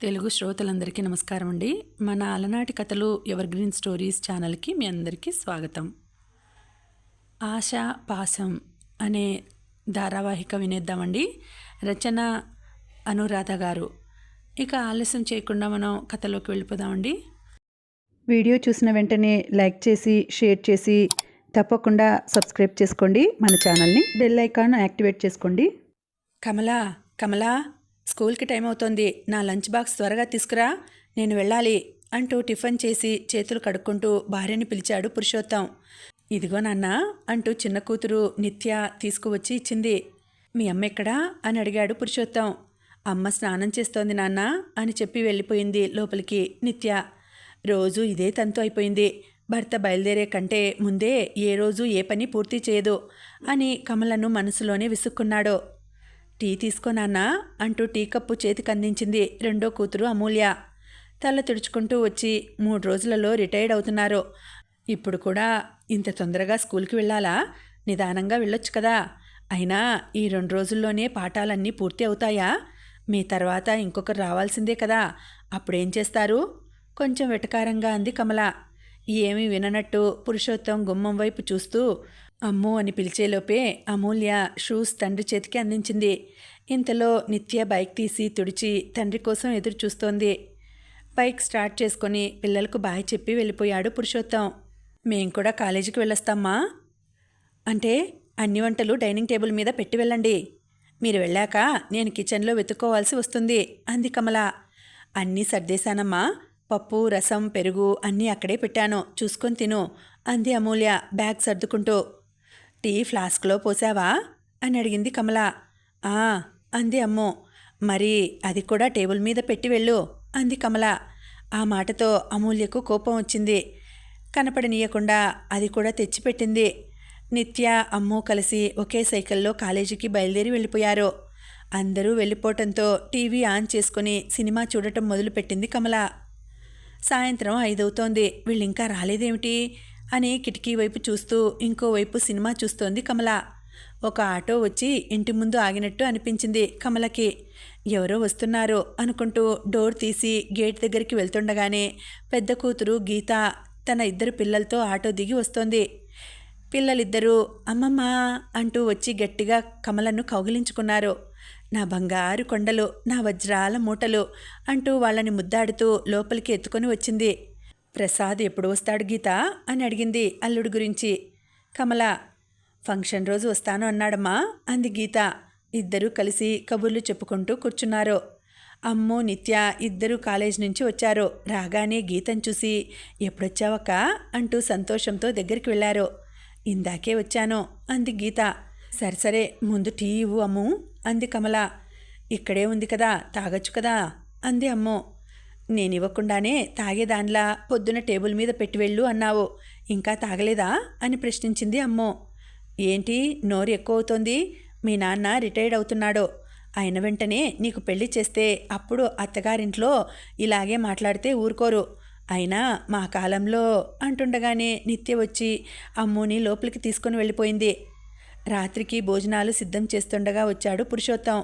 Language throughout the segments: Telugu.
తెలుగు శ్రోతలందరికీ నమస్కారం అండి. మన అలనాటి కథలు ఎవర్ గ్రీన్ స్టోరీస్ ఛానల్కి మీ అందరికీ స్వాగతం. ఆశ పాసం అనే ధారావాహిక వినేద్దామండి. రచన అనురాధ గారు. ఇక ఆలస్యం చేయకుండా మనం కథలోకి వెళ్ళిపోదామండి. వీడియో చూసిన వెంటనే లైక్ చేసి షేర్ చేసి తప్పకుండా సబ్స్క్రైబ్ చేసుకోండి. మన ఛానల్ని బెల్ ఐకాన్ యాక్టివేట్ చేసుకోండి. కమలా కమలా. స్కూల్కి టైం అవుతోంది. నా లంచ్ బాక్స్ త్వరగా తీసుకురా నేను వెళ్ళాలి అంటూ టిఫిన్ చేసి చేతులు కడుక్కుంటూ భార్యని పిలిచాడు పురుషోత్తం. ఇదిగో నాన్న అంటూ చిన్న కూతురు నిత్య తీసుకువచ్చి ఇచ్చింది. మీ అమ్మ ఎక్కడా? అని అడిగాడు పురుషోత్తం. అమ్మ స్నానం చేస్తోంది నాన్న అని చెప్పి వెళ్ళిపోయింది లోపలికి నిత్య. రోజు ఇదే తంతు అయిపోయింది. భర్త బయలుదేరే కంటే ముందే ఏ రోజు ఏ పని పూర్తి చేయదు అని కమలను మనసులోనే విసుక్కున్నాడు. టీ తీసుకోనాన్న అంటూ టీ కప్పు చేతికి అందించింది రెండో కూతురు అమూల్య. తల తుడుచుకుంటూ వచ్చి మూడు రోజులలో రిటైర్డ్ అవుతున్నారు. ఇప్పుడు కూడా ఇంత తొందరగా స్కూల్కి వెళ్ళాలా? నిదానంగా వెళ్ళొచ్చు కదా? అయినా ఈ రెండు రోజుల్లోనే పాఠాలన్నీ పూర్తి అవుతాయా? మీ తర్వాత ఇంకొకరు రావాల్సిందే కదా? అప్పుడేం చేస్తారు? కొంచెం వెటకారంగా అంది కమల. ఏమీ విననట్టు పురుషోత్తం గుమ్మం వైపు చూస్తూ అమ్ము అని పిలిచేలోపే అమూల్య షూస్ తండ్రి చేతికి అందించింది. ఇంతలో నిత్య బైక్ తీసి తుడిచి తండ్రి కోసం ఎదురు చూస్తోంది. బైక్ స్టార్ట్ చేసుకొని పిల్లలకు బాయ్ చెప్పి వెళ్ళిపోయాడు పురుషోత్తం. మేం కూడా కాలేజీకి వెళ్ళొస్తామా అంటే అన్ని వంటలు డైనింగ్ టేబుల్ మీద పెట్టి వెళ్ళండి. మీరు వెళ్ళాక నేను కిచెన్లో వెతుక్కోవాల్సి వస్తుంది అంది కమల. అన్నీ సర్దేశానమ్మా. పప్పు రసం పెరుగు అన్నీ అక్కడే పెట్టాను. చూసుకొని తిను అంది అమూల్య బ్యాగ్ సర్దుకుంటూ. టీ ఫ్లాస్క్లో పోసావా? అని అడిగింది కమల. ఆ అంది అమ్మో. మరి అది కూడా టేబుల్ మీద పెట్టి వెళ్ళు అంది కమల. ఆ మాటతో అమూల్యకు కోపం వచ్చింది. కనపడనీయకుండా అది కూడా తెచ్చిపెట్టింది. నిత్య అమ్ము కలిసి ఒకే సైకిల్లో కాలేజీకి బయలుదేరి వెళ్ళిపోయారు. అందరూ వెళ్ళిపోవటంతో టీవీ ఆన్ చేసుకుని సినిమా చూడటం మొదలుపెట్టింది కమల. సాయంత్రం ఐదవుతోంది. వీళ్ళింకా రాలేదేమిటి? అని కిటికీ వైపు చూస్తూ ఇంకోవైపు సినిమా చూస్తోంది కమల. ఒక ఆటో వచ్చి ఇంటి ముందు ఆగినట్టు అనిపించింది కమలకి. ఎవరో వస్తున్నారు అనుకుంటూ డోర్ తీసి గేట్ దగ్గరికి వెళ్తుండగానే పెద్ద కూతురు గీత తన ఇద్దరు పిల్లలతో ఆటో దిగి వస్తోంది. పిల్లలిద్దరూ అమ్మమ్మ అంటూ వచ్చి గట్టిగా కమలను కౌగిలించుకున్నారు. నా బంగారు కొండలు నా వజ్రాల మూటలు అంటూ వాళ్ళని ముద్దాడుతూ లోపలికి ఎత్తుకొని వచ్చింది. ప్రసాద్ ఎప్పుడు వస్తాడు గీత? అని అడిగింది అల్లుడు గురించి. కమల ఫంక్షన్ రోజు వస్తాను అన్నాడమ్మా అంది గీత. ఇద్దరూ కలిసి కబుర్లు చెప్పుకుంటూ కూర్చున్నారు. అమ్ము నిత్య ఇద్దరూ కాలేజ్ నుంచి వచ్చారు. రాగానే గీతం చూసి ఎప్పుడొచ్చావక్క? అంటూ సంతోషంతో దగ్గరికి వెళ్ళారు. ఇందాకే వచ్చాను అంది గీత. సరే సరే ముందు టీ ఇవ్వు అమ్ము అంది కమల. ఇక్కడే ఉంది కదా తాగొచ్చు కదా అంది అమ్ము. నేను ఇవ్వకుండానే తాగేదానిలా పొద్దున టేబుల్ మీద పెట్టి వెళ్ళు అన్నావు. ఇంకా తాగలేదా? అని ప్రశ్నించింది అమ్మో. ఏంటి? నోరు ఎక్కువ అవుతోంది మీ నాన్న రిటైర్డ్ అవుతున్నాడో. అయిన వెంటనే నీకు పెళ్ళి చేస్తే అప్పుడు అత్తగారింట్లో ఇలాగే మాట్లాడితే ఊరుకోరు. అయినా మా కాలంలో అంటుండగానే నిత్య వచ్చి అమ్ముని లోపలికి తీసుకుని వెళ్ళిపోయింది. రాత్రికి భోజనాలు సిద్ధం చేస్తుండగా వచ్చాడు పురుషోత్తం.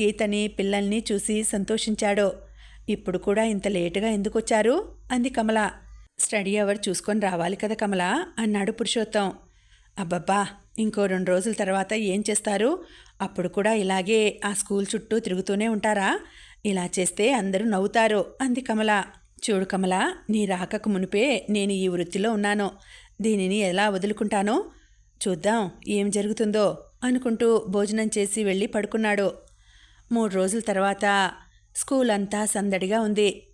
గీతని పిల్లల్ని చూసి సంతోషించాడు. ఇప్పుడు కూడా ఇంత లేటుగా ఎందుకు వచ్చారు అంది కమల. స్టడీ అవర్ చూసుకొని రావాలి కదా కమల అన్నాడు పురుషోత్తం. అబ్బబ్బా ఇంకో రెండు రోజుల తర్వాత ఏం చేస్తారు? అప్పుడు కూడా ఇలాగే ఆ స్కూల్ చుట్టూ తిరుగుతూనే ఉంటారా? ఇలా చేస్తే అందరూ నవ్వుతారు అంది కమల. చూడు కమల నీ రాకకు మునిపే నేను ఈ వృత్తిలో ఉన్నాను. దీనిని ఎలా వదులుకుంటానో? చూద్దాం ఏం జరుగుతుందో అనుకుంటూ భోజనం చేసి వెళ్ళి పడుకున్నాడు. మూడు రోజుల తర్వాత స్కూల్ అంతా సందడిగా ఉంది.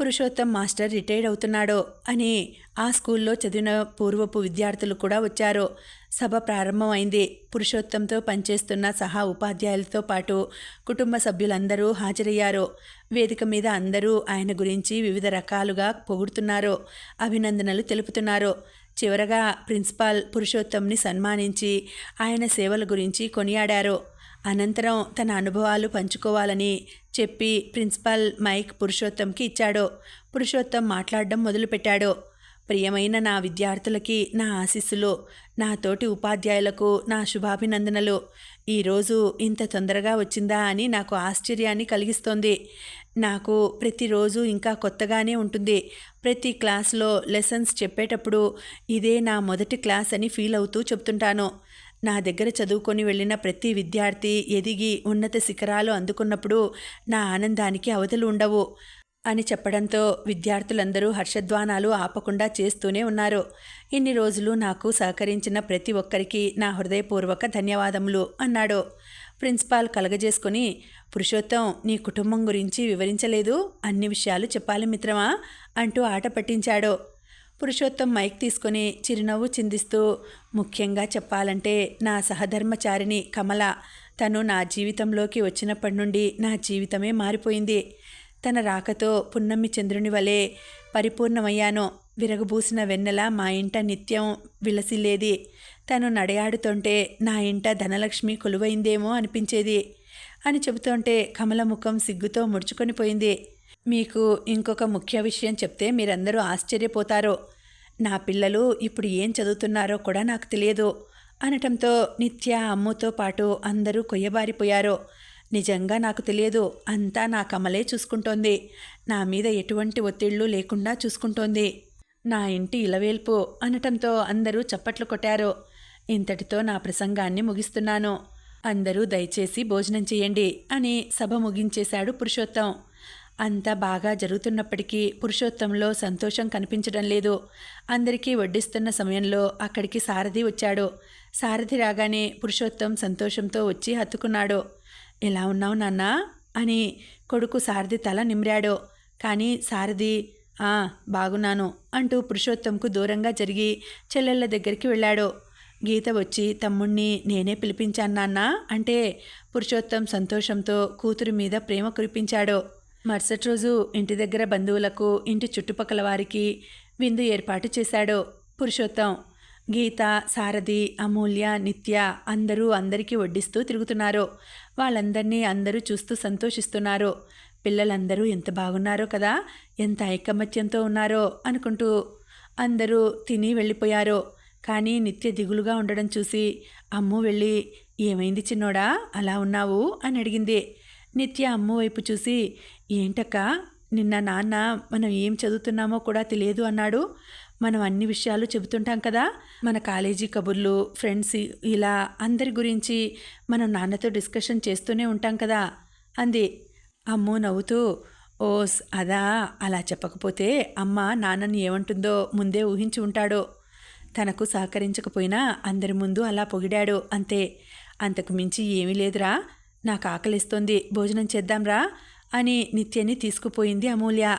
పురుషోత్తం మాస్టర్ రిటైర్డ్ అవుతున్నాడో అని ఆ స్కూల్లో చదివిన పూర్వపు విద్యార్థులు కూడా వచ్చారు. సభ ప్రారంభమైంది. పురుషోత్తంతో పనిచేస్తున్న సహా ఉపాధ్యాయులతో పాటు కుటుంబ సభ్యులందరూ హాజరయ్యారు. వేదిక మీద అందరూ ఆయన గురించి వివిధ రకాలుగా పొగుడుతున్నారు. అభినందనలు తెలుపుతున్నారు. చివరగా ప్రిన్సిపాల్ పురుషోత్తంని సన్మానించి ఆయన సేవల గురించి కొనియాడారు. అనంతరం తన అనుభవాలు పంచుకోవాలని చెప్పి ప్రిన్సిపాల్ మైక్ పురుషోత్తంకి ఇచ్చాడు. పురుషోత్తం మాట్లాడడం మొదలుపెట్టాడు. ప్రియమైన నా విద్యార్థులకి నా ఆశీస్సులు నా తోటి ఉపాధ్యాయులకు నా శుభాభినందనలు. ఈరోజు ఇంత తొందరగా వచ్చిందా అని నాకు ఆశ్చర్యాన్ని కలిగిస్తోంది. నాకు ప్రతిరోజు ఇంకా కొత్తగానే ఉంటుంది. ప్రతి క్లాస్లో లెసన్స్ చెప్పేటప్పుడు ఇదే నా మొదటి క్లాస్ అని ఫీల్ అవుతూ చెప్తుంటాను. నా దగ్గర చదువుకొని వెళ్ళిన ప్రతి విద్యార్థి ఎదిగి ఉన్నత శిఖరాలు అందుకున్నప్పుడు నా ఆనందానికి అవధులు ఉండవు అని చెప్పడంతో విద్యార్థులందరూ హర్షధ్వానాలు ఆపకుండా చేస్తూనే ఉన్నారు. ఇన్ని రోజులు నాకు సహకరించిన ప్రతి ఒక్కరికి నా హృదయపూర్వక ధన్యవాదములు అన్నాడు. ప్రిన్సిపాల్ కలగజేసుకుని పురుషోత్తం నీ కుటుంబం గురించి వివరించలేదు. అన్ని విషయాలు చెప్పాలి మిత్రమా? అంటూ ఆట పట్టించాడు. పురుషోత్తం మైక్ తీసుకొని చిరునవ్వు చిందిస్తూ ముఖ్యంగా చెప్పాలంటే నా సహధర్మచారిణి కమల. తను నా జీవితంలోకి వచ్చినప్పటి నుండి నా జీవితమే మారిపోయింది. తన రాకతో పున్నమి చంద్రుని వలె పరిపూర్ణమయ్యాను. విరగబూసిన వెన్నెల మా ఇంట నిత్యం విలసిల్లేది. తను నడయాడుతుంటే నా ఇంట ధనలక్ష్మి కొలువైందేమో అనిపించేది. అని చెబుతుంటే కమల ముఖం సిగ్గుతో ముడుచుకొని పోయింది. మీకు ఇంకొక ముఖ్య విషయం చెప్తే మీరందరూ ఆశ్చర్యపోతారు. నా పిల్లలు ఇప్పుడు ఏం చదువుతున్నారో కూడా నాకు తెలియదు అనటంతో నిత్య అమ్ముతో పాటు అందరూ కొయ్యబారిపోయారు. నిజంగా నాకు తెలియదు అంతా నా కమలే చూసుకుంటోంది. నా మీద ఎటువంటి ఒత్తిళ్ళు లేకుండా చూసుకుంటోంది. నా ఇంటి ఇలవేల్పు అనటంతో అందరూ చప్పట్లు కొట్టారు. ఇంతటితో నా ప్రసంగాన్ని ముగిస్తున్నాను. అందరూ దయచేసి భోజనం చేయండి అని సభ ముగించేశాడు పురుషోత్తం. అంతా బాగా జరుగుతున్నప్పటికీ పురుషోత్తంలో సంతోషం కనిపించడం లేదు. అందరికీ వడ్డిస్తున్న సమయంలో అక్కడికి సారథి వచ్చాడు. సారథి రాగానే పురుషోత్తం సంతోషంతో వచ్చి హత్తుకున్నాడు. ఎలా ఉన్నావు నాన్న? అని కొడుకు సారథి తల నిమిరాడు. కానీ సారథి బాగున్నాను అంటూ పురుషోత్తంకు దూరంగా జరిగి చెల్లెళ్ళ దగ్గరికి వెళ్ళాడు. గీత వచ్చి తమ్ముణ్ణి నేనే పిలిపించాను నాన్న. అంటే పురుషోత్తం సంతోషంతో కూతురు మీద ప్రేమ కురిపించాడు. మరుసటి రోజు ఇంటి దగ్గర బంధువులకు ఇంటి చుట్టుపక్కల వారికి విందు ఏర్పాటు చేశాడు పురుషోత్తం. గీత సారథి అమూల్య నిత్య అందరూ అందరికీ వడ్డిస్తూ తిరుగుతున్నారు. వాళ్ళందరినీ అందరూ చూస్తూ సంతోషిస్తున్నారు. పిల్లలందరూ ఎంత బాగున్నారో కదా ఎంత ఐకమత్యంతో ఉన్నారో అనుకుంటూ అందరూ తిని వెళ్ళిపోయారు. కానీ నిత్య దిగులుగా ఉండడం చూసి అమ్ము వెళ్ళి ఏమైంది చిన్నోడా? అలా ఉన్నావు? అని అడిగింది. నిత్య అమ్ము వైపు చూసి ఏంటక్క నిన్న నాన్న మనం ఏం చదువుతున్నామో కూడా తెలియదు అన్నాడు. మనం అన్ని విషయాలు చెబుతుంటాం కదా మన కాలేజీ కబుర్లు ఫ్రెండ్స్ ఇలా అందరి గురించి మనం నాన్నతో డిస్కషన్ చేస్తూనే ఉంటాం కదా అంది. అమ్ము నవ్వుతూ ఓస్ అదా అలా చెప్పకపోతే అమ్మ నాన్నని ఏమంటుందో ముందే ఊహించి ఉంటాడో. తనకు సహకరించకపోయినా అందరి ముందు అలా పొగిడాడు అంతే. అంతకు మించి ఏమీ లేదురా. నాకు ఆకలిస్తోంది. భోజనం చేద్దాంరా అని నిత్యని తీసుకుపోయింది అమూల్య.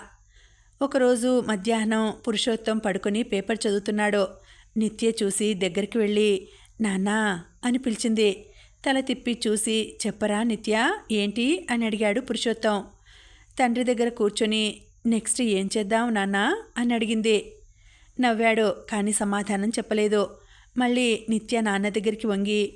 ఒకరోజు మధ్యాహ్నం పురుషోత్తం పడుకొని పేపర్ చదువుతున్నాడు. నిత్య చూసి దగ్గరికి వెళ్ళి నాన్నా అని పిలిచింది. తల తిప్పి చూసి చెప్పరా నిత్య ఏంటి? అని అడిగాడు పురుషోత్తం. తండ్రి దగ్గర కూర్చొని నెక్స్ట్ ఏం చేద్దాం నాన్నా? అని అడిగింది. నవ్వాడు కానీ సమాధానం చెప్పలేదు. మళ్ళీ నిత్య నాన్న దగ్గరికి వంగి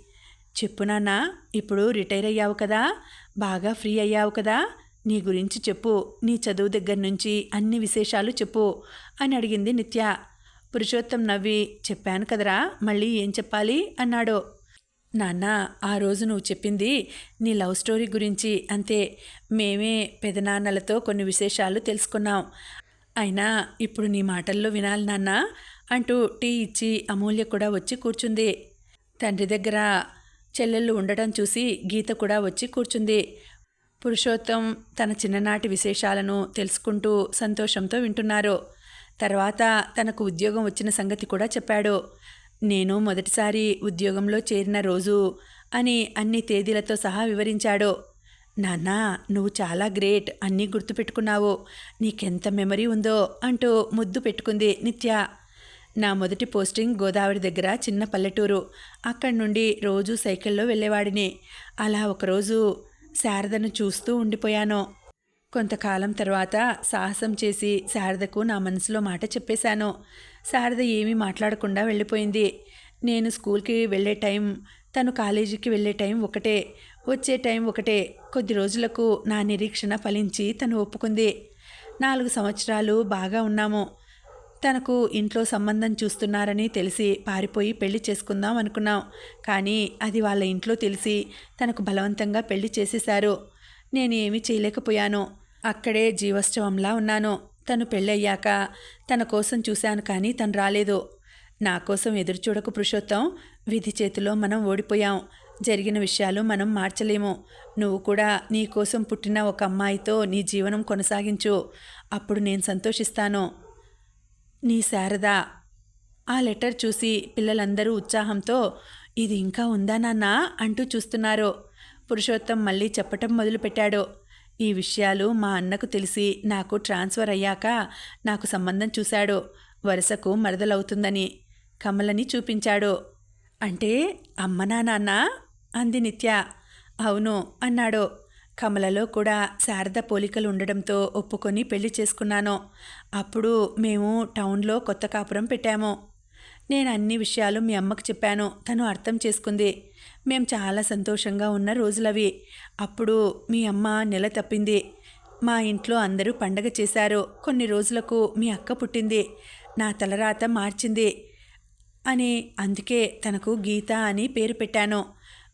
చెప్పు నాన్న ఇప్పుడు రిటైర్ అయ్యావు కదా? బాగా ఫ్రీ అయ్యావు కదా? నీ గురించి చెప్పు నీ చదువు దగ్గర నుంచి అన్ని విశేషాలు చెప్పు అని అడిగింది నిత్య. పురుషోత్తం నవ్వి చెప్పాను కదరా మళ్ళీ ఏం చెప్పాలి? అన్నాడు. నాన్న ఆ రోజు నువ్వు చెప్పింది నీ లవ్ స్టోరీ గురించి అంతే. మేమే పెదనాన్నలతో కొన్ని విశేషాలు తెలుసుకున్నాం. అయినా ఇప్పుడు నీ మాటల్లో వినాలి నాన్న అంటూ టీ ఇచ్చి అమూల్య కూడా వచ్చి కూర్చుంది. తండ్రి దగ్గర చెల్లెళ్ళు ఉండటం చూసి గీత కూడా వచ్చి కూర్చుంది. పురుషోత్తం తన చిన్ననాటి విశేషాలను తెలుసుకుంటూ సంతోషంతో వింటున్నారు. తర్వాత తనకు ఉద్యోగం వచ్చిన సంగతి కూడా చెప్పాడు. నేను మొదటిసారి ఉద్యోగంలో చేరిన రోజు అని అన్ని తేదీలతో సహా వివరించాడు. నాన్నా నువ్వు చాలా గ్రేట్ అన్నీ గుర్తుపెట్టుకున్నావు. నీకెంత మెమరీ ఉందో అంటూ ముద్దు పెట్టుకుంది నిత్య. నా మొదటి పోస్టింగ్ గోదావరి దగ్గర చిన్న పల్లెటూరు. అక్కడి నుండి రోజు సైకిల్లో వెళ్ళేవాడిని. అలా ఒకరోజు శారదను చూస్తూ ఉండిపోయాను. కొంతకాలం తర్వాత సాహసం చేసి శారదకు నా మనసులో మాట చెప్పేశాను. శారద ఏమీ మాట్లాడకుండా వెళ్ళిపోయింది. నేను స్కూల్కి వెళ్ళే టైం తను కాలేజీకి వెళ్ళే టైం ఒకటే. వచ్చే టైం ఒకటే. కొద్ది రోజులకు నా నిరీక్షణ ఫలించి తను ఒప్పుకుంది. నాలుగు సంవత్సరాలు బాగా ఉన్నాము. తనకు ఇంట్లో సంబంధం చూస్తున్నారని తెలిసి పారిపోయి పెళ్ళి చేసుకుందాం అనుకున్నాం. కానీ అది వాళ్ళ ఇంట్లో తెలిసి తనకు బలవంతంగా పెళ్ళి చేసేశారు. నేను చేయలేకపోయాను. అక్కడే జీవోత్సవంలా ఉన్నాను. తను పెళ్ళయ్యాక తన కోసం చూశాను కానీ తను రాలేదు. నా కోసం ఎదురుచూడకు పురుషోత్తం విధి చేతిలో మనం ఓడిపోయాం. జరిగిన విషయాలు మనం మార్చలేము. నువ్వు కూడా నీ కోసం పుట్టిన ఒక అమ్మాయితో నీ జీవనం కొనసాగించు. అప్పుడు నేను సంతోషిస్తాను. నీ శారద ఆ లెటర్ చూసి పిల్లలందరూ ఉత్సాహంతో ఇది ఇంకా ఉందా నాన్న? అంటూ చూస్తున్నారు. పురుషోత్తం మళ్ళీ చెప్పటం మొదలుపెట్టాడు. ఈ విషయాలు మా అన్నకు తెలిసి నాకు ట్రాన్స్ఫర్ అయ్యాక నాకు సంబంధం చూశాడు. వరుసకు మరదలవుతుందని కమలని చూపించాడు. అంటే అమ్మనా నాన్న అంది నిత్య. అవును అన్నాడు. కమలలో కూడా శారద పోలికలు ఉండడంతో ఒప్పుకొని పెళ్ళి చేసుకున్నాను. అప్పుడు మేము టౌన్లో కొత్త కాపురం పెట్టాము. నేను అన్ని విషయాలు మీ అమ్మకు చెప్పాను. తను అర్థం చేసుకుంది. మేం చాలా సంతోషంగా ఉన్న రోజులవి. అప్పుడు మీ అమ్మ నెల తప్పింది. మా ఇంట్లో అందరూ పండగ చేశారు. కొన్ని రోజులకు మీ అక్క పుట్టింది. నా తలరాత మార్చింది అని అందుకే తనకు గీత అని పేరు పెట్టాను.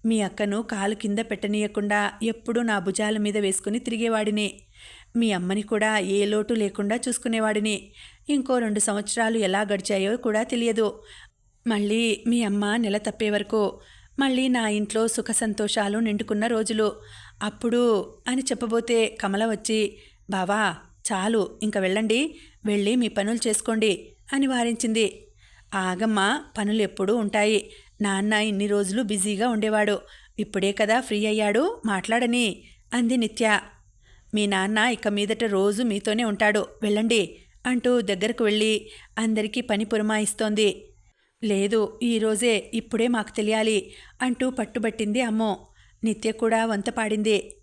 మీ అక్కను కాలు కింద పెట్టనీయకుండా ఎప్పుడూ నా భుజాల మీద వేసుకుని తిరిగేవాడిని. మీ అమ్మని కూడా ఏ లోటు లేకుండా చూసుకునేవాడిని. ఇంకో రెండు సంవత్సరాలు ఎలా గడిచాయో కూడా తెలియదు. మళ్ళీ మీ అమ్మ నెల తప్పే వరకు మళ్ళీ నా ఇంట్లో సుఖ సంతోషాలు నిండుకున్న రోజులు. అప్పుడు అని చెప్పబోతే కమల వచ్చి బావా చాలు ఇంక వెళ్ళండి వెళ్ళి మీ పనులు చేసుకోండి అని వారించింది. ఆగమ్మ పనులు ఎప్పుడూ ఉంటాయి. నాన్న ఇన్ని రోజులు బిజీగా ఉండేవాడు. ఇప్పుడే కదా ఫ్రీ అయ్యాడు మాట్లాడని అంది నిత్య. మీ నాన్న ఇక మీదట రోజు మీతోనే ఉంటాడు. వెళ్ళండి అంటూ దగ్గరకు వెళ్ళి అందరికీ పని పురమాయిస్తోంది లేదు ఈరోజే ఇప్పుడే మాకు తెలియాలి అంటూ పట్టుబట్టింది అమ్మో. నిత్య కూడా వంత పాడింది.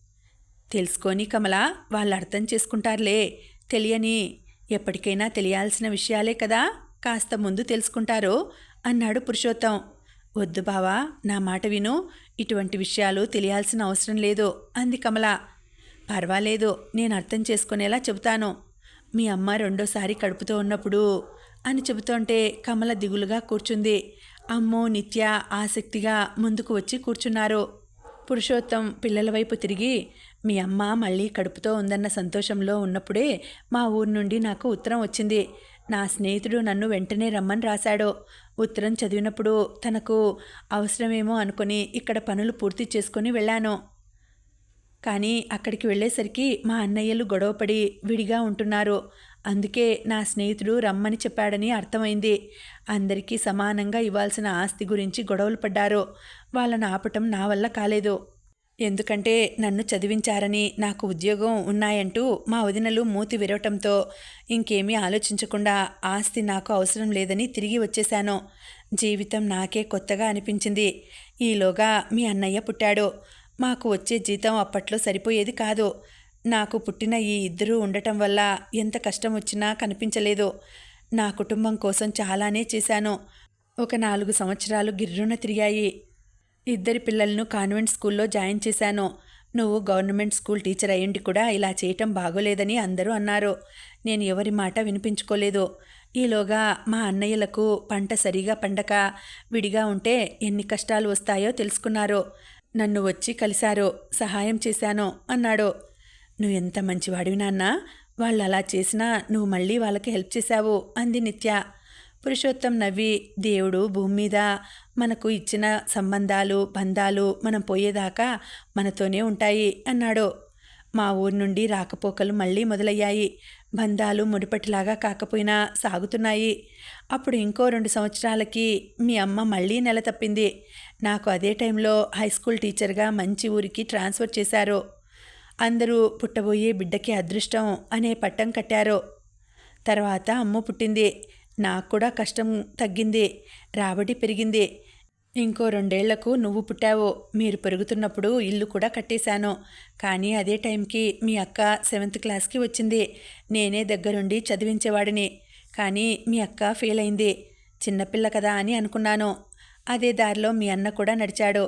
తెలుసుకొని కమల వాళ్ళు అర్థం చేసుకుంటారులే. తెలియని ఎప్పటికైనా తెలియాల్సిన విషయాలే కదా కాస్త ముందు తెలుసుకుంటారు అన్నాడు పురుషోత్తం. వద్దు బావా నా మాట విను. ఇటువంటి విషయాలు తెలియాల్సిన అవసరం లేదు. అంది కమల. పర్వాలేదు నేను అర్థం చేసుకునేలా చెబుతాను. మీ అమ్మ రెండోసారి కడుపుతో ఉన్నప్పుడు అని చెబుతుంటే కమల దిగులుగా కూర్చుంది. అమ్మో నిత్య ఆసక్తిగా ముందుకు వచ్చి కూర్చున్నారు. పురుషోత్తం పిల్లల వైపు తిరిగి మీ అమ్మ మళ్ళీ కడుపుతో ఉందన్న సంతోషంలో ఉన్నప్పుడే మా ఊరు నుండి నాకు ఉత్తరం వచ్చింది. నా స్నేహితుడు నన్ను వెంటనే రమ్మని రాశాడు. ఉత్తరం చదివినప్పుడు తనకు అవసరమేమో అనుకుని ఇక్కడ పనులు పూర్తి చేసుకొని వెళ్ళాను. కానీ అక్కడికి వెళ్ళేసరికి మా అన్నయ్యలు గొడవపడి విడిగా ఉంటున్నారు. అందుకే నా స్నేహితుడు రమ్మని చెప్పాడని అర్థమైంది. అందరికీ సమానంగా ఇవ్వాల్సిన ఆస్తి గురించి గొడవలు పడ్డారు. వాళ్ళని ఆపటం నా వల్ల కాలేదు. ఎందుకంటే నన్ను చదివించారని నాకు ఉద్యోగం ఉన్నాయంటూ మా వదినలు మూతి విరవటంతో ఇంకేమీ ఆలోచించకుండా ఆస్తి నాకు అవసరం లేదని తిరిగి వచ్చేశాను. జీవితం నాకే కొత్తగా అనిపించింది. ఈలోగా మీ అన్నయ్య పుట్టాడు. మాకు వచ్చే జీతం అప్పట్లో సరిపోయేది కాదు. నాకు పుట్టిన ఈ ఇద్దరూ ఉండటం వల్ల ఎంత కష్టం వచ్చినా కనిపించలేదు. నా కుటుంబం కోసం చాలానే చేశాను. ఒక నాలుగు సంవత్సరాలు గిర్రున తిరిగాయి. ఇద్దరి పిల్లలను కాన్వెంట్ స్కూల్లో జాయిన్ చేశాను. నువ్వు గవర్నమెంట్ స్కూల్ టీచర్ అయ్యుండి కూడా ఇలా చేయటం బాగోలేదని అందరూ అన్నారు. నేను ఎవరి మాట వినిపించుకోలేదు. ఈలోగా మా అన్నయ్యలకు పంట సరిగా పండక విడిగా ఉంటే ఎన్ని కష్టాలు వస్తాయో తెలుసుకున్నారు. నన్ను వచ్చి కలిశారు. సహాయం చేశాను అన్నాడు. నువ్వు ఎంత మంచివాడివి నాన్న. వాళ్ళు అలా చేసినా నువ్వు మళ్ళీ వాళ్ళకి హెల్ప్ చేశావు అంది నిత్య. పురుషోత్తం నవ్వి దేవుడు భూమి మీద మనకు ఇచ్చిన సంబంధాలు బంధాలు మనం పోయేదాకా మనతోనే ఉంటాయి అన్నాడు. మా ఊరు నుండి రాకపోకలు మళ్ళీ మొదలయ్యాయి. బంధాలు ముడిపటిలాగా కాకపోయినా సాగుతున్నాయి. అప్పుడు ఇంకో రెండు సంవత్సరాలకి మీ అమ్మ మళ్ళీ నెల తప్పింది. నాకు అదే టైంలో హై స్కూల్ టీచర్గా మంచి ఊరికి ట్రాన్స్ఫర్ చేశారు. అందరూ పుట్టబోయే బిడ్డకి అదృష్టం అనే పట్టం కట్టారు. తర్వాత అమ్మ పుట్టింది. నాకు కూడా కష్టం తగ్గింది రాబడి పెరిగింది. ఇంకో రెండేళ్ళకు నువ్వు పుట్టావు మీరు పెరుగుతున్నప్పుడు ఇల్లు కూడా కట్టేశాను. కానీ అదే టైంకి మీ అక్క సెవెంత్ క్లాస్కి వచ్చింది. నేనే దగ్గరుండి చదివించేవాడిని. కానీ మీ అక్క ఫెయిల్ అయింది చిన్నపిల్ల కదా అని అనుకున్నాను. అదే దారిలో మీ అన్న కూడా నడిచాడు.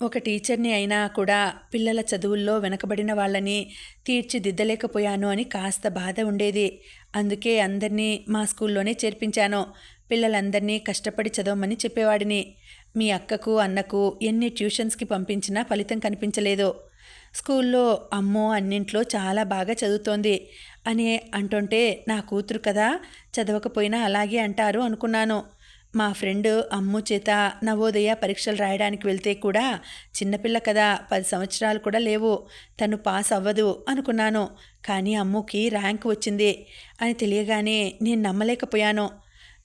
ఒక టీచర్ని అయినా కూడా పిల్లల చదువుల్లో వెనకబడిన వాళ్ళని తీర్చిదిద్దలేకపోయాను అని కాస్త బాధ ఉండేది. అందుకే అందరినీ మా స్కూల్లోనే చేర్పించాను. పిల్లలందరినీ కష్టపడి చదవమని చెప్పేవాడిని. మీ అక్కకు అన్నకు ఎన్ని ట్యూషన్స్కి పంపించినా ఫలితం కనిపించలేదు. స్కూల్లో అమ్మో అన్నింట్లో చాలా బాగా చదువుతోంది అని అంటుంటే నా కూతురు కదా చదవకపోయినా అలాగే అంటారు అనుకున్నాను. మా ఫ్రెండ్ అమ్ము చేత నవోదయ పరీక్షలు రాయడానికి వెళ్తే కూడా చిన్నపిల్ల కదా పది సంవత్సరాలు కూడా లేవు తను పాస్ అవ్వదు అనుకున్నాను. కానీ అమ్ముకి ర్యాంక్ వచ్చింది అని తెలియగానే నేను నమ్మలేకపోయాను.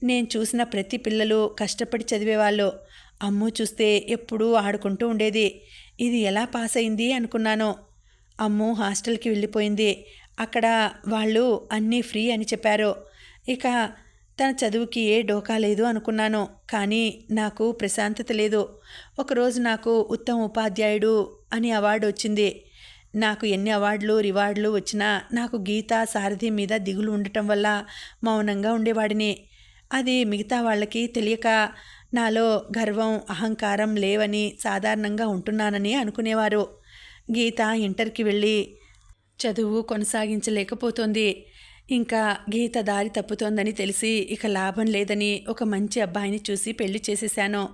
నేను చూసిన ప్రతి పిల్లలు కష్టపడి చదివేవాళ్ళు. అమ్ము చూస్తే ఎప్పుడూ ఆడుకుంటూ ఉండేది. ఇది ఎలా పాస్ అయింది? అనుకున్నాను. అమ్ము హాస్టల్కి వెళ్ళిపోయింది. అక్కడ వాళ్ళు అన్నీ ఫ్రీ అని చెప్పారు. ఇక తన చదువుకి ఏ డోకా లేదు అనుకున్నాను కానీ నాకు ప్రశాంతత లేదు. ఒకరోజు నాకు ఉత్తమ ఉపాధ్యాయుడు అని అవార్డు వచ్చింది. నాకు ఎన్ని అవార్డులు రివార్డులు వచ్చినా నాకు గీత సారథి మీద దిగులు ఉండటం వల్ల మౌనంగా ఉండేవాడిని. అది మిగతా వాళ్ళకి తెలియక నాలో గర్వం అహంకారం లేవని సాధారణంగా ఉంటున్నానని అనుకునేవారు. గీత ఇంటర్కి వెళ్ళి చదువు కొనసాగించలేకపోతుంది. ఇంకా గీత దారి తప్పుతోందని తెలిసి ఇక లాభం లేదని ఒక మంచి అబ్బాయిని చూసి పెళ్ళి చేసేశాను.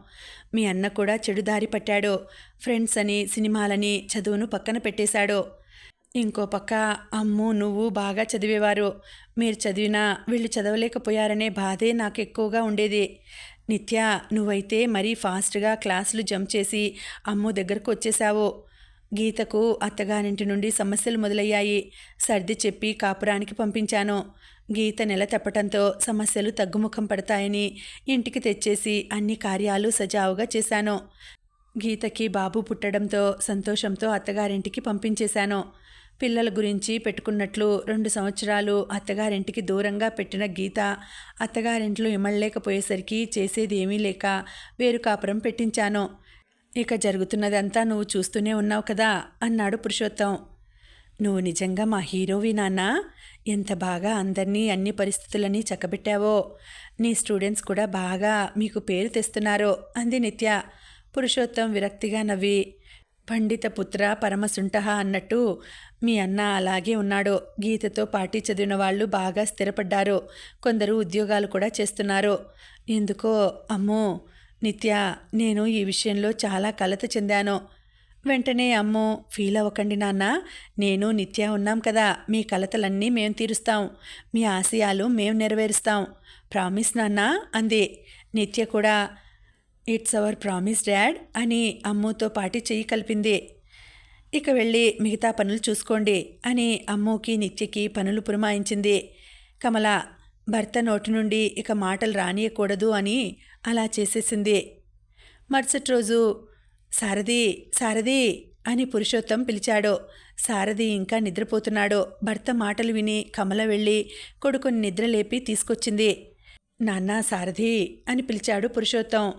మీ అన్న కూడా చెడు దారి పట్టాడు. ఫ్రెండ్స్ అని సినిమాలని చదువును పక్కన పెట్టేశాడు. ఇంకో పక్క అమ్ము నువ్వు బాగా చదివేవారు. మీరు చదివినా వీళ్ళు చదవలేకపోయారనే బాధే నాకు ఎక్కువగా ఉండేది. నిత్య నువ్వైతే మరీ ఫాస్ట్గా క్లాసులు జంప్ చేసి అమ్ము దగ్గరకు వచ్చేసావు గీతకు అత్తగారింటి నుండి సమస్యలు మొదలయ్యాయి. సర్ది చెప్పి కాపురానికి పంపించాను. గీత నెల తప్పటంతో సమస్యలు తగ్గుముఖం పడతాయని ఇంటికి తెచ్చేసి అన్ని కార్యాలు సజావుగా చేశాను. గీతకి బాబు పుట్టడంతో సంతోషంతో అత్తగారింటికి పంపించేశాను. పిల్లల గురించి పెట్టుకున్నట్లు రెండు సంవత్సరాలు అత్తగారింటికి దూరంగా పెట్టిన గీత అత్తగారింట్లో ఇమడలేకపోయేసరికి చేసేది ఏమీ లేక వేరు కాపురం పెట్టించాను. ఇక జరుగుతున్నదంతా నువ్వు చూస్తూనే ఉన్నావు కదా అన్నాడు పురుషోత్తం. నువ్వు నిజంగా మా హీరోవి నాన్న? ఎంత బాగా అందరినీ అన్ని పరిస్థితులని చక్కబెట్టావో. నీ స్టూడెంట్స్ కూడా బాగా మీకు పేరు తెస్తున్నారు అంది నిత్య. పురుషోత్తం విరక్తిగా నవ్వి పండిత పుత్ర పరమసుంట అన్నట్టు మీ అన్న అలాగే ఉన్నాడు. గీతతో పాటి చదివిన వాళ్ళు బాగా స్థిరపడ్డారు. కొందరు ఉద్యోగాలు కూడా చేస్తున్నారు. ఎందుకో అమ్మో నిత్య నేను ఈ విషయంలో చాలా కలత చెందాను. వెంటనే అమ్మో ఫీల్ అవ్వకండి నాన్న. నేను నిత్య ఉన్నాం కదా. మీ కలతలన్నీ మేం తీరుస్తాం. మీ ఆశయాలు మేం నెరవేరుస్తాం. ప్రామిస్ నాన్న అంది. నిత్య కూడా ఇట్స్ అవర్ ప్రామిస్ డాడ్ అని అమ్మూతో పాటి చెయ్యి కలిపింది. ఇక వెళ్ళి మిగతా పనులు చూసుకోండి అని అమ్మూకి నిత్యకి పనులు పురమాయించింది. కమల భర్త నోటి నుండి ఇక మాటలు రానియకూడదు అని అలా చేసేసింది. మరుసటి రోజు సారథి సారథి అని పురుషోత్తం పిలిచాడు. సారథి ఇంకా నిద్రపోతున్నాడు. భర్త మాటలు విని కమల వెళ్ళి కొడుకుని నిద్రలేపి తీసుకొచ్చింది. నాన్న సారథి అని పిలిచాడు పురుషోత్తం.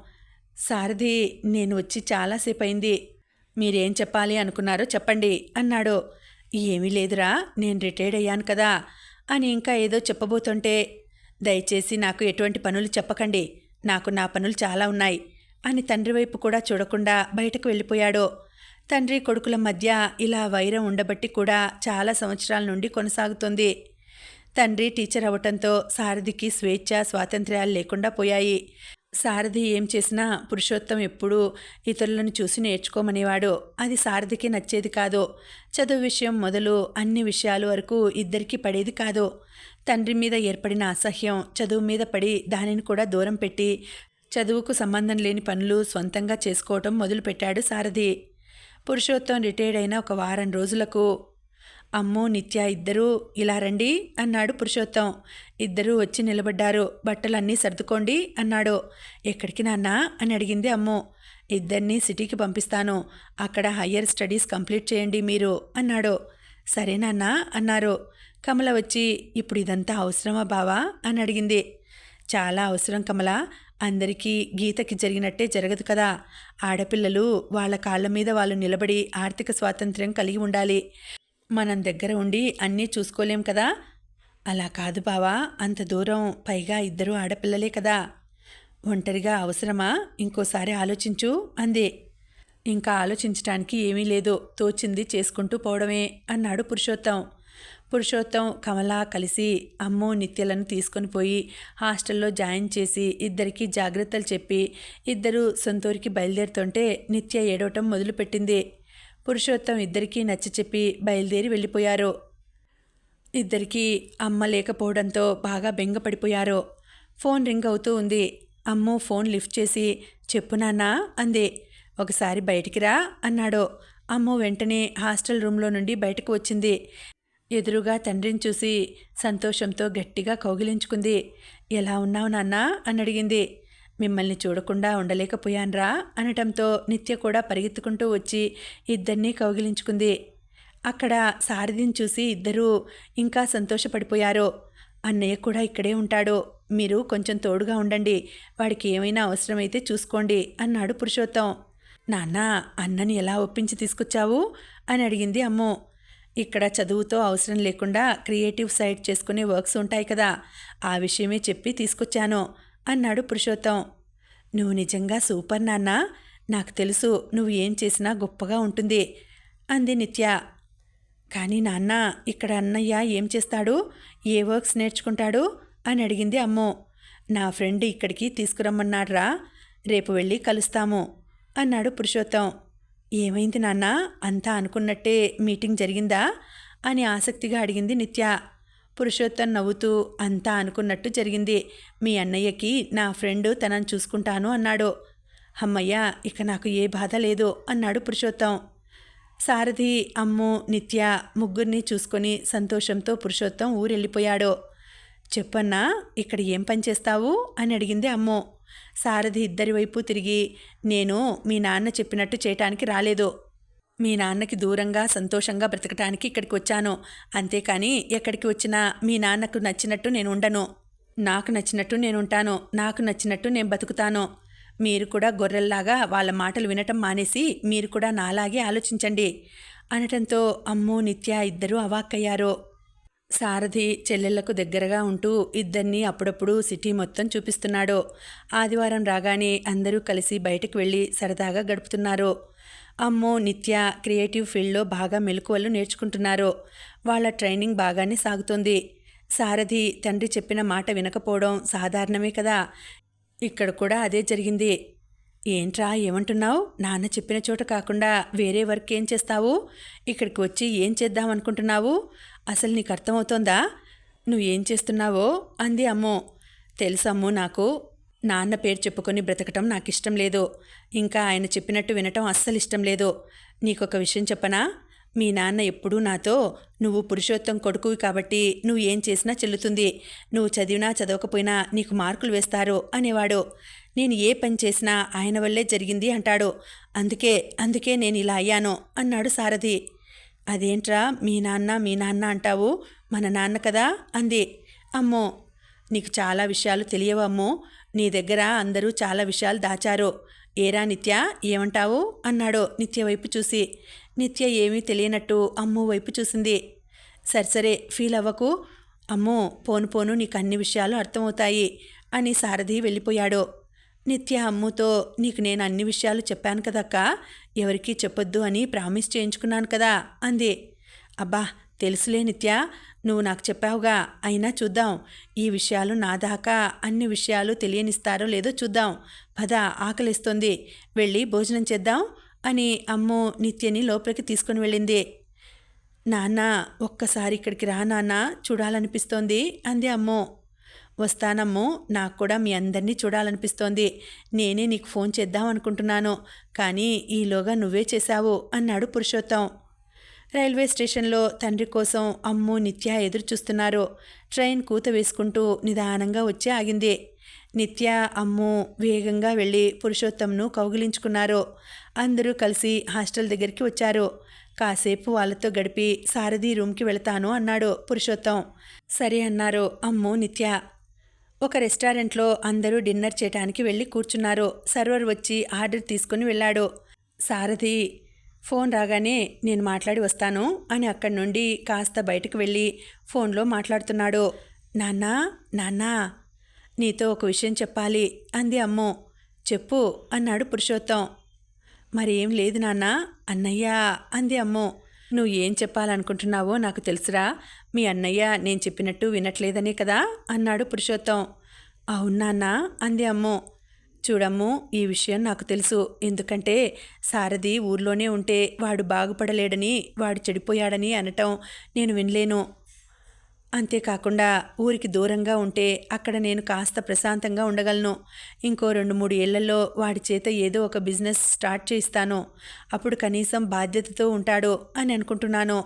సారథి నేను వచ్చి చాలాసేపు అయింది మీరేం చెప్పాలి అనుకున్నారో చెప్పండి అన్నాడు. ఏమీ లేదురా నేను రిటైర్డ్ అయ్యాను కదా అని ఇంకా ఏదో చెప్పబోతుంటే దయచేసి నాకు ఎటువంటి పనులు చెప్పకండి. నాకు నా పనులు చాలా ఉన్నాయి అని తండ్రి వైపు కూడా చూడకుండా బయటకు వెళ్ళిపోయాడు. తండ్రి కొడుకుల మధ్య ఇలా వైరం ఉండబట్టి కూడా చాలా సంవత్సరాల నుండి కొనసాగుతుంది. తండ్రి టీచర్ అవటంతో సారథికి స్వేచ్ఛ స్వాతంత్ర్యాలు లేకుండా పోయాయి. సారథి ఏం చేసినా పురుషోత్తం ఎప్పుడూ ఇతరులను చూసి నేర్చుకోమనేవాడు. అది సారథికి నచ్చేది కాదు. చదువు విషయం మొదలు అన్ని విషయాలు వరకు ఇద్దరికీ పడేది కాదు. తండ్రి మీద ఏర్పడిన అసహ్యం చదువు మీద పడి దానిని కూడా దూరం పెట్టి చదువుకు సంబంధం లేని పనులు సొంతంగా చేసుకోవటం మొదలుపెట్టాడు సారథి. పురుషోత్తం రిటైర్డ్ అయిన ఒక వారం రోజులకు అమ్మో నిత్య ఇద్దరూ ఇలా రండి అన్నాడు పురుషోత్తం. ఇద్దరూ వచ్చి నిలబడ్డారు బట్టలన్నీ సర్దుకోండి అన్నాడు. ఎక్కడికి నాన్నా? అని అడిగింది అమ్మో. ఇద్దరిని సిటీకి పంపిస్తాను అక్కడ హయ్యర్ స్టడీస్ కంప్లీట్ చేయండి మీరు అన్నాడు. సరే నాన్న అన్నారు. కమల వచ్చి ఇప్పుడు ఇదంతా అవసరమా బావా? అని అడిగింది. చాలా అవసరం కమల. అందరికీ గీతకి జరిగినట్టే జరగదు కదా. ఆడపిల్లలు వాళ్ళ కాళ్ళ మీద వాళ్ళు నిలబడి ఆర్థిక స్వాతంత్ర్యం కలిగి ఉండాలి. మనం దగ్గర ఉండి అన్నీ చూసుకోలేం కదా. అలా కాదు బావా. అంత దూరం పైగా ఇద్దరు ఆడపిల్లలే కదా. ఒంటరిగా అవసరమా? ఇంకోసారి ఆలోచించు అంది. ఇంకా ఆలోచించటానికి ఏమీ లేదు. తోచింది చేసుకుంటూ పోవడమే అన్నాడు పురుషోత్తం. పురుషోత్తం కమల కలిసి అమ్ము నిత్యలను తీసుకొని పోయి హాస్టల్లో జాయిన్ చేసి ఇద్దరికి జాగ్రత్తలు చెప్పి ఇద్దరు సొంతూరికి బయలుదేరుతుంటే నిత్య ఏడవటం మొదలుపెట్టింది. పురుషోత్తం ఇద్దరికీ నచ్చ చెప్పి బయలుదేరి వెళ్ళిపోయారు. ఇద్దరికీ అమ్మ లేకపోవడంతో బాగా బెంగపడిపోయారు. ఫోన్ రింగ్ అవుతూ ఉంది. అమ్ము ఫోన్ లిఫ్ట్ చేసి చెప్పునానా అంది. ఒకసారి బయటికి రా అన్నాడు. అమ్ము వెంటనే హాస్టల్ రూమ్లో నుండి బయటకు వచ్చింది. ఎదురుగా తండ్రిని చూసి సంతోషంతో గట్టిగా కౌగిలించుకుంది. ఎలా ఉన్నావు నాన్న? అని అడిగింది. మిమ్మల్ని చూడకుండా ఉండలేకపోయాన్రా అనటంతో నిత్య కూడా పరిగెత్తుకుంటూ వచ్చి ఇద్దరినీ కౌగిలించుకుంది. అక్కడ సారథిని చూసి ఇద్దరూ ఇంకా సంతోషపడిపోయారు. అన్నయ్య కూడా ఇక్కడే ఉంటాడు. మీరు కొంచెం తోడుగా ఉండండి. వాడికి ఏమైనా అవసరమైతే చూసుకోండి అన్నాడు పురుషోత్తం. నాన్న అన్నని ఎలా ఒప్పించి తీసుకొచ్చావు? అని అడిగింది అమ్ము. ఇక్కడ చదువుతో అవసరం లేకుండా క్రియేటివ్ సైడ్ చేసుకునే వర్క్స్ ఉంటాయి కదా ఆ విషయమే చెప్పి తీసుకొచ్చాను అన్నాడు పురుషోత్తం. నువ్వు నిజంగా సూపర్ నాన్న నాకు తెలుసు నువ్వు ఏం చేసినా గొప్పగా ఉంటుంది అంది నిత్య. కానీ నాన్న ఇక్కడ అన్నయ్య ఏం చేస్తాడు ఏ వర్క్స్ నేర్చుకుంటాడు అని అడిగింది అమ్మో. నా ఫ్రెండ్ ఇక్కడికి తీసుకురమ్మన్నాడ్రా రేపు వెళ్ళి కలుస్తాము అన్నాడు పురుషోత్తం. ఏమైంది నాన్న? అంతా అనుకున్నట్టే మీటింగ్ జరిగిందా? అని ఆసక్తిగా అడిగింది నిత్య. పురుషోత్తం నవ్వుతూ అంతా అనుకున్నట్టు జరిగింది. మీ అన్నయ్యకి నా ఫ్రెండ్ తనని చూసుకుంటాను అన్నాడు. అమ్మయ్య ఇక నాకు ఏ బాధ లేదు అన్నాడు పురుషోత్తం. సారథి అమ్ము నిత్య ముగ్గురిని చూసుకొని సంతోషంతో పురుషోత్తం ఊరెళ్ళిపోయాడు. చెప్పన్నా ఇక్కడ ఏం పని చేస్తావు? అని అడిగింది అమ్ము. సారథి ఇద్దరి వైపు తిరిగి నేను మీ నాన్న చెప్పినట్టు చేయటానికి రాలేదు. మీ నాన్నకి దూరంగా సంతోషంగా బ్రతకటానికి ఇక్కడికి వచ్చాను. అంతేకాని ఎక్కడికి వచ్చినా మీ నాన్నకు నచ్చినట్టు నేను ఉండను. నాకు నచ్చినట్టు నేను ఉంటాను. నాకు నచ్చినట్టు నేను బతుకుతాను. మీరు కూడా గొర్రెల్లాగా వాళ్ళ మాటలు వినటం మానేసి మీరు కూడా నాలాగే ఆలోచించండి. అనటంతో అమ్ము నిత్య ఇద్దరూ అవాక్కయ్యారు. సారథి చెల్లెళ్ళకు దగ్గరగా ఉంటూ ఇద్దరినీ అప్పుడప్పుడు సిటీ మొత్తం చూపిస్తున్నాడు. ఆదివారం రాగానే అందరూ కలిసి బయటకు వెళ్ళి సరదాగా గడుపుతున్నారు. అమ్మో నిత్య క్రియేటివ్ ఫీల్డ్లో బాగా మెలకువలు నేర్చుకుంటున్నారు. వాళ్ళ ట్రైనింగ్ బాగానే సాగుతుంది. సారథి తండ్రి చెప్పిన మాట వినకపోవడం సాధారణమే కదా. ఇక్కడ కూడా అదే జరిగింది. ఏంట్రా ఏమంటున్నావు? నాన్న చెప్పిన చోట కాకుండా వేరే వర్క్ ఏం చేస్తావు? ఇక్కడికి వచ్చి ఏం చేద్దాం అనుకుంటున్నావు? అసలు నీకు అర్థమవుతోందా? నువ్వు ఏం చేస్తున్నావో? అంది అమ్మో. తెలుసమ్మో నాకు. నాన్న పేరు చెప్పుకొని బ్రతకటం నాకు ఇష్టం లేదు. ఇంకా ఆయన చెప్పినట్టు వినటం అస్సలు ఇష్టం లేదు. నీకొక విషయం చెప్పనా? మీ నాన్న ఎప్పుడూ నాతో నువ్వు పురుషోత్తం కొడుకువి కాబట్టి నువ్వు ఏం చేసినా చెల్లుతుంది. నువ్వు చదివినా చదవకపోయినా నీకు మార్కులు వేస్తారు అనేవాడు. నేను ఏ పని చేసినా ఆయన వల్లే జరిగింది అంటాడు. అందుకే అందుకే నేను ఇలా అయ్యాను అన్నాడు సారథి. అదేంట్రా మీ నాన్న మీ నాన్న అంటావు? మన నాన్న కదా? అంది. అమ్మో నీకు చాలా విషయాలు తెలియవమ్మో నీ దగ్గర అందరూ చాలా విషయాలు దాచారు. ఏరా నిత్య ఏమంటావు? అన్నాడు నిత్య వైపు చూసి. నిత్య ఏమీ తెలియనట్టు అమ్ము వైపు చూసింది. సరే ఫీల్ అవ్వకు. అమ్మో పోను పోను నీకు అన్ని విషయాలు అర్థమవుతాయి అని సారథి వెళ్ళిపోయాడు. నిత్య అమ్ముతో నీకు నేను అన్ని విషయాలు చెప్పాను కదక్క. ఎవరికీ చెప్పొద్దు అని ప్రామిస్ చేయించుకున్నాను కదా అంది. అబ్బా తెలుసులే నిత్య నువ్వు నాకు చెప్పావుగా అయినా చూద్దాం. ఈ విషయాలు నా దాకా అన్ని విషయాలు తెలియనిస్తారో లేదో చూద్దాం. పద ఆకలిస్తుంది. వెళ్ళి భోజనం చేద్దాం అని అమ్ము నిత్యని లోపలికి తీసుకుని వెళ్ళింది. నాన్న ఒక్కసారి ఇక్కడికి రా నాన్న చూడాలనిపిస్తోంది అంది అమ్ము. వస్తానమ్ము నాకు కూడా మీ అందరినీ చూడాలనిపిస్తోంది. నేనే నీకు ఫోన్ చేద్దాం అనుకుంటున్నాను. కానీ ఈలోగా నువ్వే చేశావు అన్నాడు పురుషోత్తం. రైల్వే స్టేషన్లో తండ్రి కోసం అమ్ము నిత్య ఎదురు చూస్తున్నారు. ట్రైన్ కూత వేసుకుంటూ నిదానంగా వచ్చి ఆగింది. నిత్య అమ్ము వేగంగా వెళ్ళి పురుషోత్తంను కౌగిలించుకున్నారు. అందరూ కలిసి హాస్టల్ దగ్గరికి వచ్చారు. కాసేపు వాళ్ళతో గడిపి సారథి రూమ్కి వెళతాను అన్నాడు పురుషోత్తం. సరే అన్నారు అమ్ము నిత్య. ఒక రెస్టారెంట్లో అందరూ డిన్నర్ చేయడానికి వెళ్ళి కూర్చున్నారు. సర్వర్ వచ్చి ఆర్డర్ తీసుకుని వెళ్ళాడు. సారథి ఫోన్ రాగానే నేను మాట్లాడి వస్తాను అని అక్కడి నుండి కాస్త బయటకు వెళ్ళి ఫోన్లో మాట్లాడుతున్నాడు. నాన్నా నాన్నా నీతో ఒక విషయం చెప్పాలి. అంది అమ్ము. చెప్పు అన్నాడు పురుషోత్తం. మరేం లేదు నాన్న అన్నయ్య అంది అమ్మో. నువ్వు ఏం చెప్పాలనుకుంటున్నావో నాకు తెలుసురా. మీ అన్నయ్య నేను చెప్పినట్టు వినట్లేదనే కదా అన్నాడు పురుషోత్తం. అవునాన్న అంది అమ్మో. చూడమ్ము ఈ విషయం నాకు తెలుసు. ఎందుకంటే సారథి ఊర్లోనే ఉంటే వాడు బాగుపడలేడని వాడు చెడిపోయాడని అనటం నేను వినలేను. అంతేకాకుండా ఊరికి దూరంగా ఉంటే అక్కడ నేను కాస్త ప్రశాంతంగా ఉండగలను. ఇంకో రెండు మూడు ఏళ్ళలో వాడి చేత ఏదో ఒక బిజినెస్ స్టార్ట్ చేయిస్తాను. అప్పుడు కనీసం బాధ్యతతో ఉంటాడు అని అనుకుంటున్నాను.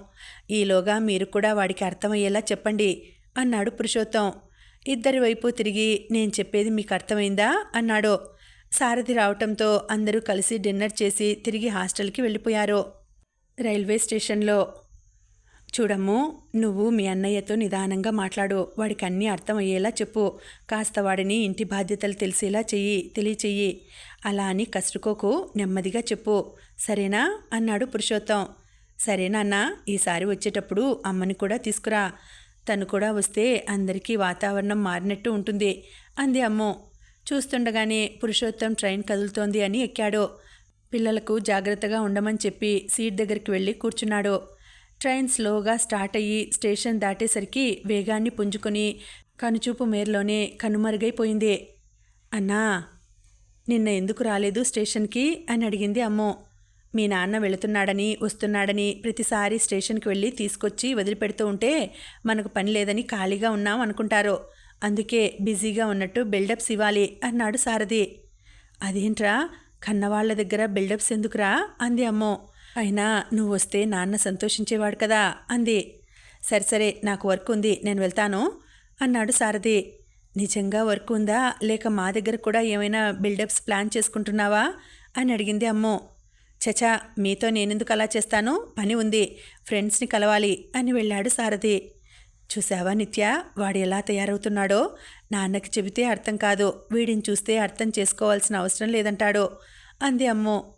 ఈలోగా మీరు కూడా వాడికి అర్థమయ్యేలా చెప్పండి అన్నాడు పురుషోత్తం. ఇద్దరి వైపు తిరిగి నేను చెప్పేది మీకు అర్థమైందా? అన్నాడు. సారథి రావటంతో అందరూ కలిసి డిన్నర్ చేసి తిరిగి హాస్టల్కి వెళ్ళిపోయారు. రైల్వే స్టేషన్లో చూడమ్ము నువ్వు మీ అన్నయ్యతో నిదానంగా మాట్లాడు. వాడికి అన్నీ అర్థమయ్యేలా చెప్పు. కాస్త వాడిని ఇంటి బాధ్యతలు తెలిసేలా చెయ్యి తెలియచెయ్యి. అలా అని కసురుకోకు నెమ్మదిగా చెప్పు. సరేనా? అన్నాడు పురుషోత్తం. సరేనాన్న ఈసారి వచ్చేటప్పుడు అమ్మని కూడా తీసుకురా. తను కూడా వస్తే అందరికీ వాతావరణం మారినట్టు ఉంటుంది. అంది అమ్మో. చూస్తుండగానే పురుషోత్తం ట్రైన్ కదులుతోంది అని ఎక్కాడు. పిల్లలకు జాగ్రత్తగా ఉండమని చెప్పి సీట్ దగ్గరికి వెళ్ళి కూర్చున్నాడు. ట్రైన్ స్లోగా స్టార్ట్ అయ్యి స్టేషన్ దాటేసరికి వేగాన్ని పుంజుకొని కనుచూపు మేరలోనే కనుమరుగైపోయింది. అన్నా నిన్న ఎందుకు రాలేదు స్టేషన్కి? అని అడిగింది అమ్మో. మీ నాన్న వెళుతున్నాడని వస్తున్నాడని ప్రతిసారి స్టేషన్కి వెళ్ళి తీసుకొచ్చి వదిలిపెడుతూ ఉంటే మనకు పని లేదని ఖాళీగా ఉన్నాం అనుకుంటారు. అందుకే బిజీగా ఉన్నట్టు బిల్డప్స్ ఇవ్వాలి అన్నాడు సారథి. అదేంట్రా కన్నవాళ్ళ దగ్గర బిల్డప్స్ ఎందుకురా? అంది అమ్మో. అయినా నువ్వు వస్తే నాన్న సంతోషించేవాడు కదా అంది. సరే సరే నాకు వర్క్ ఉంది నేను వెళ్తాను అన్నాడు సారథి. నిజంగా వర్క్ ఉందా? లేక మా దగ్గర కూడా ఏమైనా బిల్డప్స్ ప్లాన్ చేసుకుంటున్నావా? అని అడిగింది అమ్మో. చచా మీతో నేనెందుకు అలా చేస్తాను? పని ఉంది ఫ్రెండ్స్ని కలవాలి అని వెళ్ళాడు సారథి. చూసావా నిత్య వాడు ఎలా తయారవుతున్నాడో? నాన్నకి చెబితే అర్థం కాదు వీడిని చూస్తే అర్థం చేసుకోవాల్సిన అవసరం లేదంటాడు అంది అమ్ము.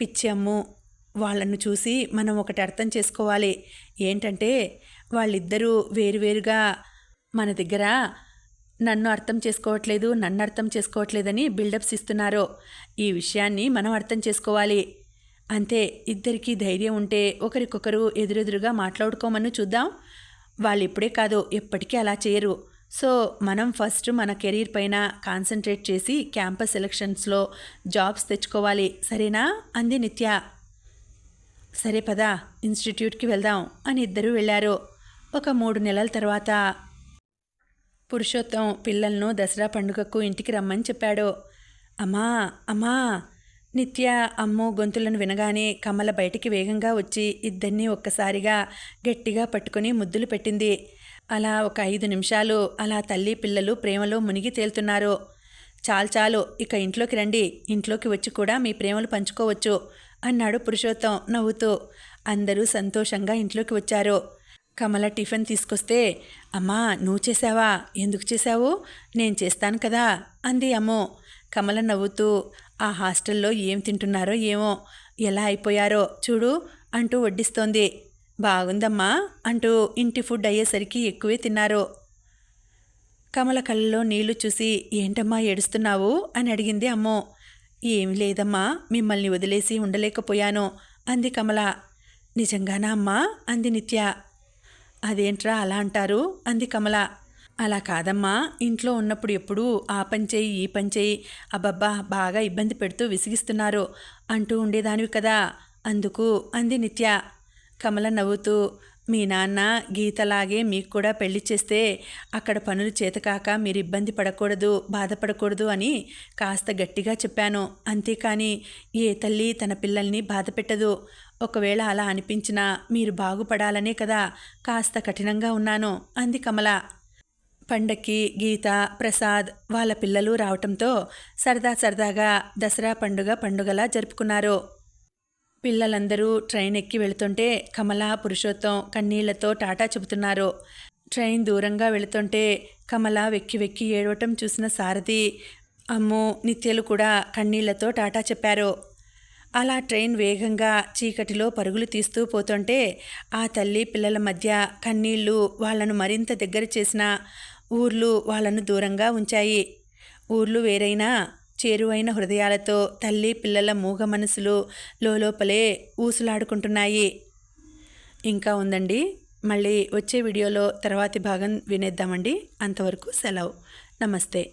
పిచ్చి అమ్ము వాళ్ళను చూసి మనం ఒకటి అర్థం చేసుకోవాలి. ఏంటంటే వాళ్ళిద్దరూ వేరువేరుగా మన దగ్గర నన్ను అర్థం చేసుకోవట్లేదు నన్ను అర్థం చేసుకోవట్లేదని బిల్డప్స్ ఇస్తున్నారు ఈ విషయాన్ని మనం అర్థం చేసుకోవాలి. అంతే ఇద్దరికీ ధైర్యం ఉంటే ఒకరికొకరు ఎదురెదురుగా మాట్లాడుకోమని చూద్దాం. వాళ్ళు ఇప్పుడే కాదు ఎప్పటికీ అలా చేయరు. సో మనం ఫస్ట్ మన కెరీర్ పైన కాన్సన్ట్రేట్ చేసి క్యాంపస్ సెలక్షన్స్లో జాబ్స్ తెచ్చుకోవాలి. సరేనా? అంది నిత్య. సరే పదా ఇన్స్టిట్యూట్కి వెళ్దాం అని ఇద్దరూ వెళ్ళారు. ఒక మూడు నెలల తర్వాత పురుషోత్తం పిల్లలను దసరా పండుగకు ఇంటికి రమ్మని చెప్పాడు. అమ్మా అమ్మా నిత్య అమ్ము గొంతులను వినగానే కమల బయటికి వేగంగా వచ్చి ఇద్దరినీ ఒక్కసారిగా గట్టిగా పట్టుకొని ముద్దులు పెట్టింది. అలా ఒక ఐదు నిమిషాలు అలా తల్లి పిల్లలు ప్రేమలో మునిగి తేలుతున్నారు. చాలు చాలు ఇక ఇంట్లోకి రండి. ఇంట్లోకి వచ్చి కూడా మీ ప్రేమలు పంచుకోవచ్చు. అన్నాడు పురుషోత్తం నవ్వుతూ. అందరూ సంతోషంగా ఇంట్లోకి వచ్చారు. కమల టిఫిన్ తీసుకొస్తే అమ్మా నువ్వు చేసావా? ఎందుకు చేశావు? నేను చేస్తాను కదా అంది అమ్మో. కమల నవ్వుతూ ఆ హాస్టల్లో ఏం తింటున్నారో ఏమో? ఎలా అయిపోయారో చూడు అంటూ వడ్డిస్తోంది. బాగుందమ్మా అంటూ ఇంటి ఫుడ్ అయ్యేసరికి ఎక్కువే తిన్నారు. కమల కళ్ళలో నీళ్ళు చూసి ఏంటమ్మా ఏడుస్తున్నావు? అని అడిగింది అమ్మో. ఏమి లేదమ్మా మిమ్మల్ని వదిలేసి ఉండలేకపోయాను అంది కమల. నిజంగానా అమ్మా? అంది నిత్య. అదేంట్రా అలా అంటారు? అంది కమల. అలా కాదమ్మా ఇంట్లో ఉన్నప్పుడు ఎప్పుడూ ఆ పని చేయి ఈ పని చేయి అబ్బబ్బా బాగా ఇబ్బంది పెడుతూ విసిగిస్తున్నారు అంటూ ఉండేదానివి కదా అందుకు అంది నిత్య. కమల నవ్వుతూ మీ నాన్న గీతలాగే మీకు కూడా పెళ్ళి చేస్తే అక్కడ పనులు చేతకాక మీరు ఇబ్బంది పడకూడదు బాధపడకూడదు అని కాస్త గట్టిగా చెప్పాను. అంతేకాని ఏ తల్లి తన పిల్లల్ని బాధ పెట్టదు. ఒకవేళ అలా అనిపించినా మీరు బాగుపడాలనే కదా కాస్త కఠినంగా ఉన్నాను. అంది కమల. పండక్కి గీత ప్రసాద్ వాళ్ళ పిల్లలు రావటంతో సరదా సరదాగా దసరా పండుగ పండుగలా జరుపుకున్నారు. పిల్లలందరూ ట్రైన్ ఎక్కి వెళుతుంటే కమల పురుషోత్తం కన్నీళ్ళతో టాటా చెబుతున్నారు. ట్రైన్ దూరంగా వెళుతుంటే కమల వెక్కి వెక్కి ఏడవటం చూసిన సారథి అమ్ము నిత్యలు కూడా కన్నీళ్ళతో టాటా చెప్పారు. అలా ట్రైన్ వేగంగా చీకటిలో పరుగులు తీస్తూ పోతుంటే ఆ తల్లి పిల్లల మధ్య కన్నీళ్ళు వాళ్ళను మరింత దగ్గర చేసిన ఊర్లు వాళ్ళను దూరంగా ఉంచాయి. ఊర్లు వేరైనా చేరువైన హృదయాలతో తల్లి పిల్లల మూగ మనసులు లోపలే ఊసులాడుకుంటున్నాయి. ఇంకా ఉందండి. మళ్ళీ వచ్చే వీడియోలో తర్వాతి భాగం వినేద్దామండి. అంతవరకు సెలవు. నమస్తే.